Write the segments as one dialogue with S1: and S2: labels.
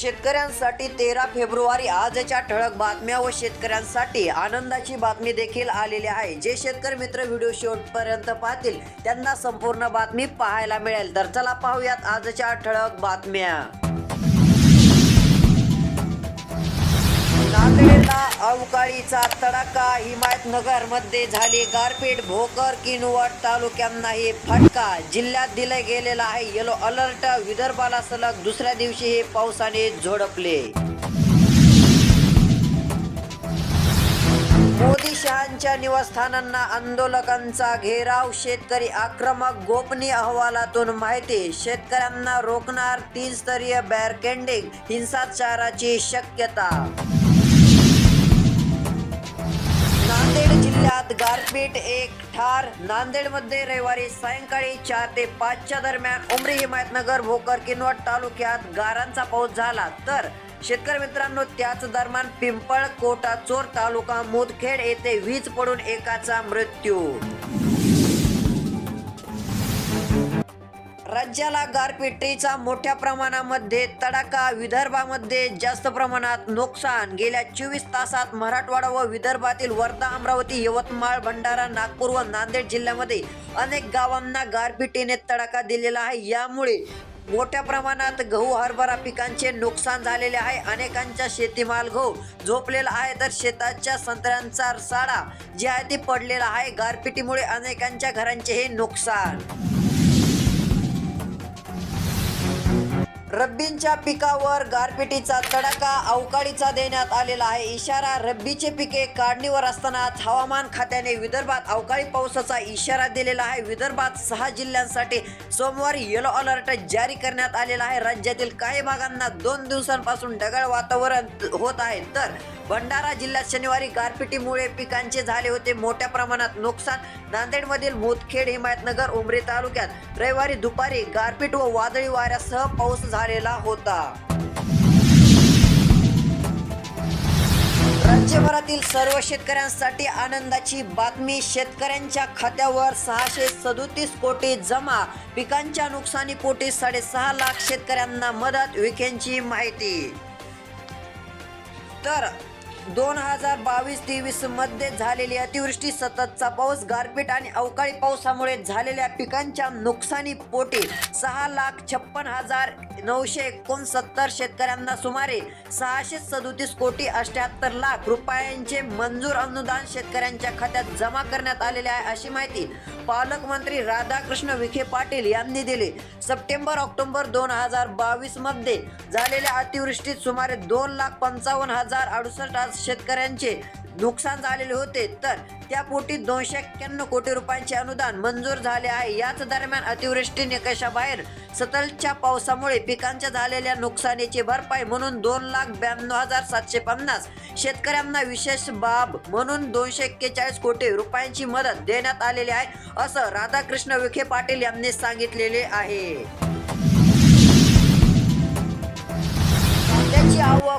S1: शेतकऱ्यांसाठी तेरा फेब्रुवारी आजच्या ठळक बातम्या व शेतकऱ्यांसाठी आनंदाची बातमी देखील आलेली आहे. जे शेतकरी मित्र व्हिडिओ शेवटपर्यंत पाहतील त्यांना संपूर्ण बातमी पाहायला मिळेल. तर चला पाहूयात आजच्या ठळक बातम्या. नांदेडला अवकाळीचा तडाखा हिमायतनगरमध्ये झाली. गारपीट भोकर किनवट तालुक्यांनाही फटका. जिल्ह्यात दिला गेलेला आहे. येलो अलर्ट विदर्भाला सलग दुसऱ्या दिवशी हे पावसाने झोडपले. मोदी शहांच्या निवासस्थानांना आंदोलकांचा घेराव. शेतकरी आक्रमक गोपनीय अहवालातून माहिती. शेतकऱ्यांना रोखणार तीन स्तरीय बॅरकेंडिंग हिंसाचाराची शक्यता. जिल्ह्यात गारपीट एक ठार. नांदेडमध्ये रविवारी सायंकाळी चार ते पाचच्या दरम्यान उमरी हिमायतनगर भोकर किनवट तालुक्यात गारांचा पाऊस झाला. तर शेतकरी मित्रांनो त्याच दरम्यान पिंपळ कोटा चोर तालुका मुदखेड येथे वीज पडून एकाचा मृत्यू. राज्याला गारपिटीचा मोठ्या प्रमाणामध्ये तडाखा विदर्भामध्ये जास्त प्रमाणात नुकसान. गेल्या चोवीस तासात मराठवाडा व विदर्भातील वर्धा अमरावती यवतमाळ भंडारा नागपूर व नांदेड जिल्ह्यामध्ये अनेक गावांना गारपिटीने तडाखा दिलेला आहे. यामुळे मोठ्या प्रमाणात गहू हरभरा पिकांचे नुकसान झालेले आहे. अनेकांच्या शेतीमाल गहू झोपलेला आहे तर शेताच्या संत्र्यांचा साडा जे आहे ते पडलेला आहे. गारपिटीमुळे अनेकांच्या घरांचे हे नुकसान. रब्बींच्या पिकावर गारपिटीचा तडाखा अवकाळीचा देण्यात आलेला आहे. इशारा रब्बीचे पिके काढणीवर असतानाच हवामान खात्याने विदर्भात अवकाळी पावसाचा इशारा दिलेला आहे. विदर्भात सहा जिल्ह्यांसाठी सोमवारी येलो अलर्ट जारी करण्यात आलेला आहे. राज्यातील काही भागांना दोन दिवसांपासून ढगाळ वातावरण होत आहे. तर भंडारा जिल्ह्यात शनिवारी गारपिटीमुळे पिकांचे झाले होते मोठ्या प्रमाणात नुकसान. नांदेडमधील मोतखेड हिमायतनगर उमरी तालुक्यात रविवारी दुपारी गारपीट व वादळी वाऱ्यासह पाऊस झालेला होता. राज्यभरातील सर्व शेतकऱ्यांसाठी आनंदाची बातमी शेतकऱ्यांच्या खात्यावर सहाशे सदोतीस कोटी जमा पिकांच्या नुकसानी पोटी साडेसहा लाख शेतकऱ्यांना मदत विखेंची माहिती. तर दोन हजार बावीस तेवीसमध्ये झालेली अतिवृष्टी सततचा पाऊस गारपीट आणि अवकाळी पावसामुळे झालेल्या पिकांच्या नुकसानी पोटी. सहा लाख छप्पन हजार नऊशे एकोणसत्तर शेतकऱ्यांना सुमारे सहाशे सदोतीस कोटी अठ्याहत्तर लाख रुपयांचे मंजूर अनुदान शेतकऱ्यांच्या खात्यात जमा करण्यात आलेले आहे अशी माहिती पालकमंत्री राधाकृष्ण विखे पाटील यांनी दिली. सप्टेंबर ऑक्टोबर दोन हजार बावीसमध्ये झालेल्या अतिवृष्टीत सुमारे दोन लाख पंचावन्न हजार अडुसष्ट आज शेतकऱ्यांचे नुकसान झालेले होते तर त्यापोटी दोनशे एक्क्याण्णव कोटी रुपयांचे अनुदान मंजूर झाले आहे. याच दरम्यान अतिवृष्टी निकषाबाहेर सततच्या पावसामुळे पिकांच्या झालेल्या नुकसानीची भरपाई म्हणून दोन लाख ब्याण्णव हजार सातशे पन्नास शेतकऱ्यांना विशेष बाब म्हणून दोनशे एक्केचाळीस कोटी रुपयांची मदत देण्यात आलेली आहे असं राधाकृष्ण विखे पाटील यांनी सांगितलेले आहे. कांद्याची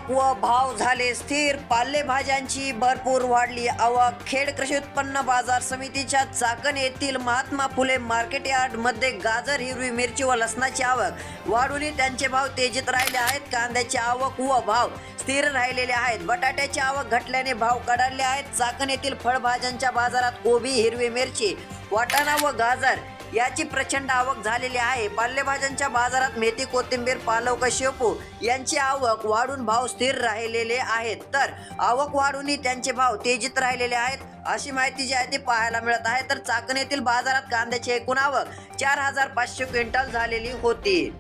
S1: व भाव झाले स्थिर. पालेभाज्यांची भरपूर वाढली आवक. खेड कृषी उत्पन्न बाजार समितीच्या चाकण येथील महात्मा फुले मार्केट यार्डमध्ये गाजर हिरवी मिरची व लसणाची आवक. वाढूनही त्यांचे भाव तेजीत राहिले आहेत. कांद्याची आवक व भाव स्थिर राहिलेले आहेत. बटाट्याची आवक घटल्याने भाव कडाडले आहेत. चाकण येथील फळभाज्यांच्या बाजारात कोबी हिरवी मिरची वाटाणा व गाजर याची प्रचंड आवक झालेली आहे. पालेभाज्यांच्या बाजारात मेथी कोथिंबीर पालक शेपू यांची आवक वाढून भाव स्थिर राहिलेले आहेत. तर आवक वाढूनही त्यांचे भाव तेजीत राहिलेले आहेत. अशी माहिती जी आहे ती पाहायला मिळत आहे. तर चाकण येथील बाजारात कांद्याची एकूण आवक चार हजार पाचशे क्विंटल झालेली होती.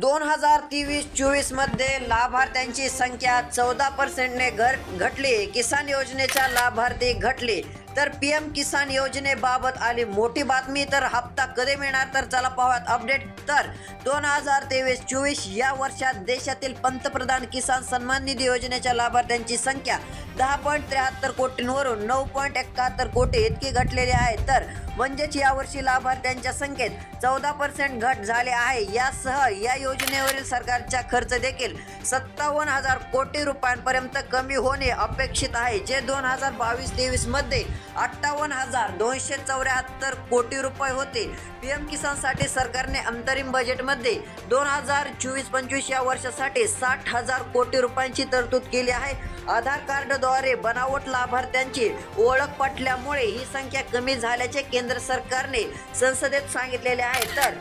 S1: दोन हजार तेवीस चोवीसमध्ये लाभार्थ्यांची संख्या चौदा पर्सेंटने घट घटली. किसान योजनेच्या लाभार्थी घटले. तर पी एम किसान योजनेबाबत आली मोठी बातमी. तर हप्ता कधी मिळणार? तर चला पाहूयात अपडेट. तर दोन हजार तेवीस चोवीस या वर्षात देशातील पंतप्रधान किसान सन्मान निधी योजनेच्या लाभार्थ्यांची संख्या दहा पॉईंट त्र्याहत्तर कोटींवरून नऊ पॉईंट एकाहत्तर कोटी इतकी घटलेली आहे. तर म्हणजेच यावर्षी लाभार्थ्यांच्या संख्येत चौदा पर्सेंट घट झाले आहे. यासह या योजनेवरील सरकारचा खर्च देखील सत्तावन्न हजार कोटी रुपयांपर्यंत कमी होणे अपेक्षित आहे जे दोन हजार बावीस तेवीसमध्ये मध्ये अठ्ठावन्न हजार दोनशे चौऱ्याहत्तर कोटी रुपये होते. पीएम किसानसाठी सरकारने अंतरिम बजेटमध्ये दोन हजार चोवीस पंचवीस या वर्षासाठी साठ हजार कोटी रुपयांची तरतूद केली आहे. आधार कार्डद्वारे बनावट लाभार्थ्यांची ओळख पटल्यामुळे ही संख्या कमी झाल्याचे केंद्र सरकारने संसदेत सांगितलेले आहे. तर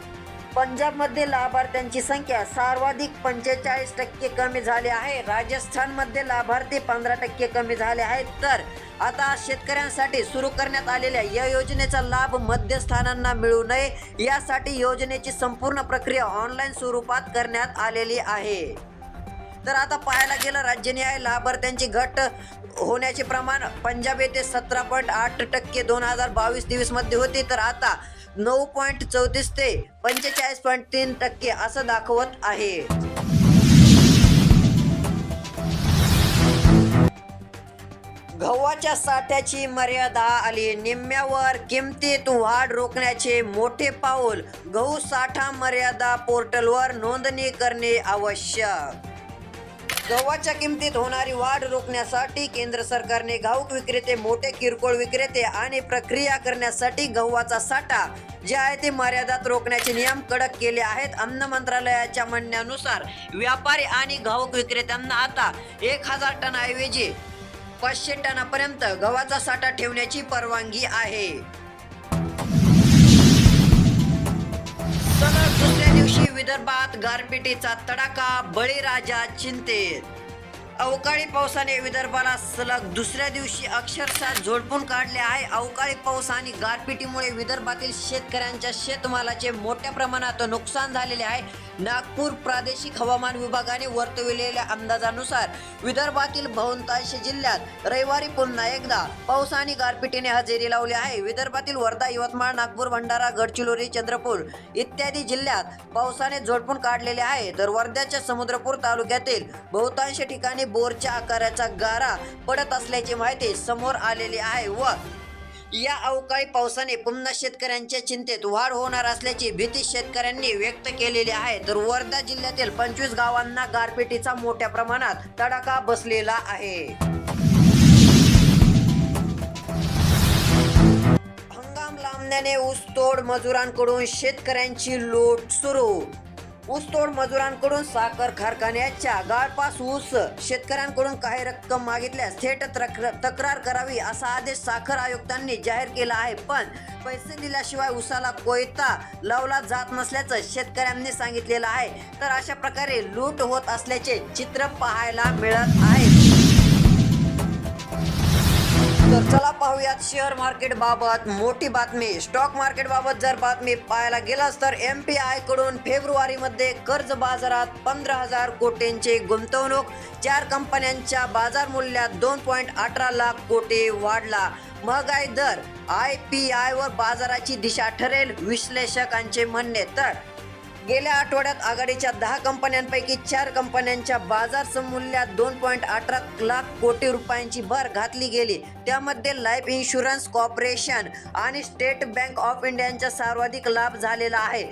S1: पंजाबमध्ये लाभार्थ्यांची संख्या सर्वाधिक पंचेचाळीस टक्के कमी झाली आहे. राजस्थानमध्ये लाभार्थी पंधरा टक्के कमी झाले आहेत. तर आता शेतकऱ्यांसाठी सुरू करण्यात आलेल्या या योजनेचा लाभ मध्यस्थानांना मिळू नये. यासाठी योजनेची संपूर्ण प्रक्रिया ऑनलाईन स्वरूपात करण्यात आलेली आहे. तर आता पाहायला गेलं राज्यनिहाय लाभार्थ्यांची घट होण्याचे प्रमाण पंजाब येथे सतरा पॉईंट आठ टक्के दोन हजार बावीस तेवीसमध्ये होते. तर आता नऊ पॉईंट चौतीस ते पंचेचाळीस पॉईंट तीन टक्के असं दाखवत आहे. गव्हाच्या साठ्याची मर्यादा आली. निम्म्यावर किमतीत वाढ रोखण्याचे मोठे पाऊल गहू साठा मर्यादा पोर्टलवर नोंदणी करणे आवश्यक. गव्हाच्या किमतीत होणारी वाढ रोखण्यासाठी केंद्र सरकारने घाऊक विक्रेते मोठे किरकोळ विक्रेते आणि प्रक्रिया करण्यासाठी गव्हाचा साठा जे आहे ते मर्यादात रोखण्याचे नियम कडक केले आहेत. अन्न मंत्रालयाच्या म्हणण्यानुसार व्यापारी आणि घाऊक विक्रेत्यांना आता एक हजार टनाऐवजी पाचशे टनापर्यंत गव्हाचा साठा ठेवण्याची परवानगी आहे. विदर्भात गारपिटीचा तडाखा बळीराजा चिंतेत. अवकाळी पावसाने विदर्भाला सलग दुसऱ्या दिवशी अक्षरशः झोडपून काढले आहे. अवकाळी पाऊस आणि गारपिटीमुळे विदर्भातील शेतकऱ्यांच्या शेतमालाचे मोठ्या प्रमाणात नुकसान झालेले आहे. नागपूर प्रादेशिक हवामान विभागाने वर्तविलेल्या अंदाजानुसार विदर्भातील बहुतांश जिल्ह्यात रविवारी पुन्हा एकदा पाऊस आणि गारपिटीने हजेरी लावली आहे. विदर्भातील वर्धा यवतमाळ नागपूर भंडारा गडचिरोली चंद्रपूर इत्यादी जिल्ह्यात पावसाने झोडपून काढलेले आहे. तर वर्ध्याच्या समुद्रपूर तालुक्यातील बहुतांश ठिकाणी बोरच्या आकाराचा गारा पडत असल्याची माहिती समोर आलेली आहे व या अवकाळी पावसाने पुन्हा शेतकऱ्यांच्या चिंतेत वाढ होणार असल्याची भीती शेतकऱ्यांनी व्यक्त केलेली आहे. तर वर्धा जिल्ह्यातील पंचवीस गावांना गारपिटीचा मोठ्या प्रमाणात तडाखा बसलेला आहे. हंगाम लांबण्याने ऊसतोड मजुरांकडून शेतकऱ्यांची लूट सुरू ऊसतोड मजुरांकडून साखर कारखान्याच्या गाळपास ऊस शेतकऱ्यांकडून काही रक्कम मागितल्यास थेट तक्र- तक्रार करावी असा आदेश साखर आयुक्तांनी जाहीर केला आहे. पण पैसे दिल्याशिवाय ऊसाला कोयता लावला जात नसल्याचं शेतकऱ्यांनी सांगितलेलं आहे. तर अशा प्रकारे लूट होत असल्याचे चित्र पाहायला मिळत आहे. तर चला पाहूयात शेअर मार्केट बाबत. मोठी बातमी. स्टॉक मार्केट बाबत जर बातमी पाहायला गेलास तर एम पी आयकडून फेब्रुवारी मध्ये कर्ज बाजारात पंधरा हजार कोटींची गुंतवणूक. चार कंपन्यांच्या बाजार मूल्यात दोन पॉईंट अठरा लाख कोटी वाढला. महागाई दर. आय पी आय वर बाजाराची दिशा ठरेल विश्लेषकांचे म्हणणे. तर गेल्या आठवड्यात आघाडीच्या दहा कंपन्यांपैकी चार कंपन्यांच्या बाजार समूल्यात दोन पॉईंट अठरा लाख कोटी रुपयांची भर घातली गेली. त्यामध्ये लाईफ इन्शुरन्स कॉर्पोरेशन आणि स्टेट बँक ऑफ इंडियाचा सर्वाधिक लाभ झालेला आहे.